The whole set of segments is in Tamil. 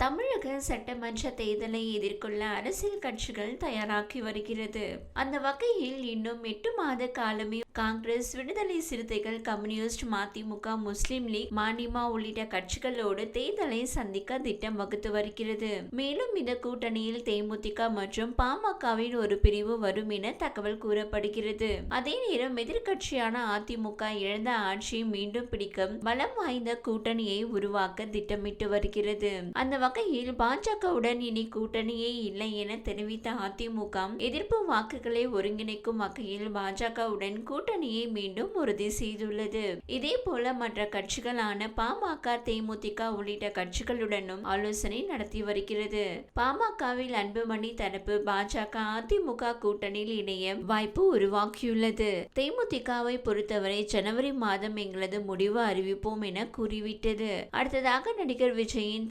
தமிழக சட்டமன்ற தேர்தலை எதிர்கொள்ள அரசியல் கட்சிகள் தயாராகி வருகிறது. அந்த வகையில் இன்னும் எட்டு மாத காலமே காங்கிரஸ் விடுதலை சிறுத்தைகள் கம்யூனிஸ்ட் மதிமுக முஸ்லிம் லீக் மானிமா உள்ளிட்ட கட்சிகளோடு தேர்தலை சந்திக்க திட்டம் வகுத்து வருகிறது. மேலும் இந்த கூட்டணியில் தேமுதிக மற்றும் பாமகவின் ஒரு பிரிவு வரும் என தகவல் கூறப்படுகிறது. அதே நேரம் எதிர்க்கட்சியான அதிமுக இழந்த ஆட்சியை மீண்டும் பிடிக்கும் பலம் வாய்ந்த கூட்டணியை உருவாக்க திட்டமிட்டு வருகிறது. அந்த வகையில் பாஜகவுடன் இனி கூட்டணியே இல்லை என தெரிவித்த அதிமுக எதிர்ப்பு வாக்குகளை ஒருங்கிணைக்கும் வகையில் பாஜகவுடன் கூட்டணியை மீண்டும் உறுதி செய்துள்ளது. இதே போல மற்ற கட்சிகளான பாமக தேமுதிக உள்ளிட்ட கட்சிகளுடனும் ஆலோசனை நடத்தி வருகிறது. பாமகவில் அன்புமணி தரப்பு பாஜக அதிமுக கூட்டணியில் இணைய வாய்ப்பு உருவாக்கியுள்ளது. தேமுதிகவை பொறுத்தவரை ஜனவரி மாதம் எங்களது முடிவு அறிவிப்போம் என கூறிவிட்டது. அடுத்ததாக நடிகர் விஜயின்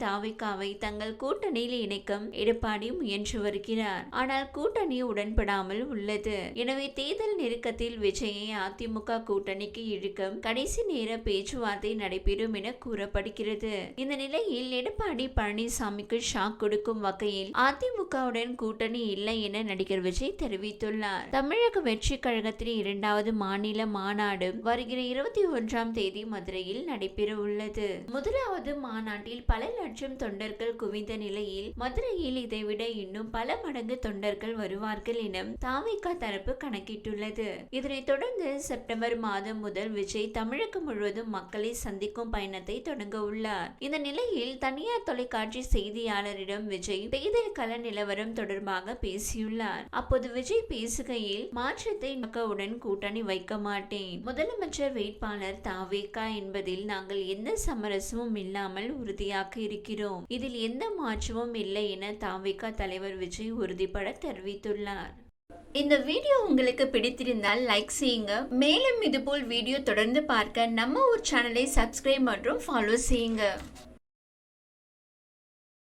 தாவிகாவை தங்கள் கூட்டணியில் இணைக்கும் எடப்பாடி முயன்று வருகிறார் ஆனால் கூட்டணி உடன்படாமல் உள்ளது. எனவே தேர்தல் நெருக்கத்தில் விஜயை அதிமுக கூட்டணிக்கு இழுக்கும் கடைசி நேர பேச்சுவார்த்தை நடைபெறும் என கூறப்படுகிறது. இந்த நிலையில் எடப்பாடி பழனிசாமிக்கு ஷாக் கொடுக்கும் வகையில் அதிமுகவுடன் கூட்டணி இல்லை என நடிகர் விஜய் தெரிவித்துள்ளார். தமிழக வெற்றி கழகத்தின் இரண்டாவது மாநில மாநாடு வருகிற இருபத்தி ஒன்றாம் தேதி மதுரையில் நடைபெற உள்ளது முதலாவது மாநாட்டில் பல லட்சம் தொண்டர்கள் குவிந்த நிலையில் மதுரையில் இதைவிட இன்னும் பல மடங்கு தொண்டர்கள் வருவார்கள் என தாவிக தரப்பு கணக்கிட்டுள்ளது. இதனைத் தொடர்ந்து செப்டம்பர் மாதம் முதல் விஜய் தமிழகம் முழுவதும் மக்களை சந்திக்கும் பயணத்தை தொடங்க உள்ளார். இந்த நிலையில் தனியார் தொலைக்காட்சி செய்தியாளரிடம் விஜய் தேர்தல் கள நிலவரம் தொடர்பாக பேசியுள்ளார். அப்போது விஜய் பேசுகையில் மாற்றத்தை மக்களுடன் கூட்டணி வைக்க மாட்டேன். முதலமைச்சர் வேட்பாளர் தாவேகா என்பதில் நாங்கள் எந்த சமரசமும் இல்லாமல் உறுதியாக இருக்கிறோம். இதில் எந்த மாற்றமும் இல்லை என தாவேகா தலைவர் விஜய் உறுதிபட தெரிவித்துள்ளார். இந்த வீடியோ உங்களுக்கு பிடித்திருந்தால் லைக் செய்யுங்க. மேலும் இதுபோல் வீடியோ தொடர்ந்து பார்க்க நம்ம ஒரு சேனலை சப்ஸ்கிரைப் மற்றும் ஃபாலோ செய்யுங்க.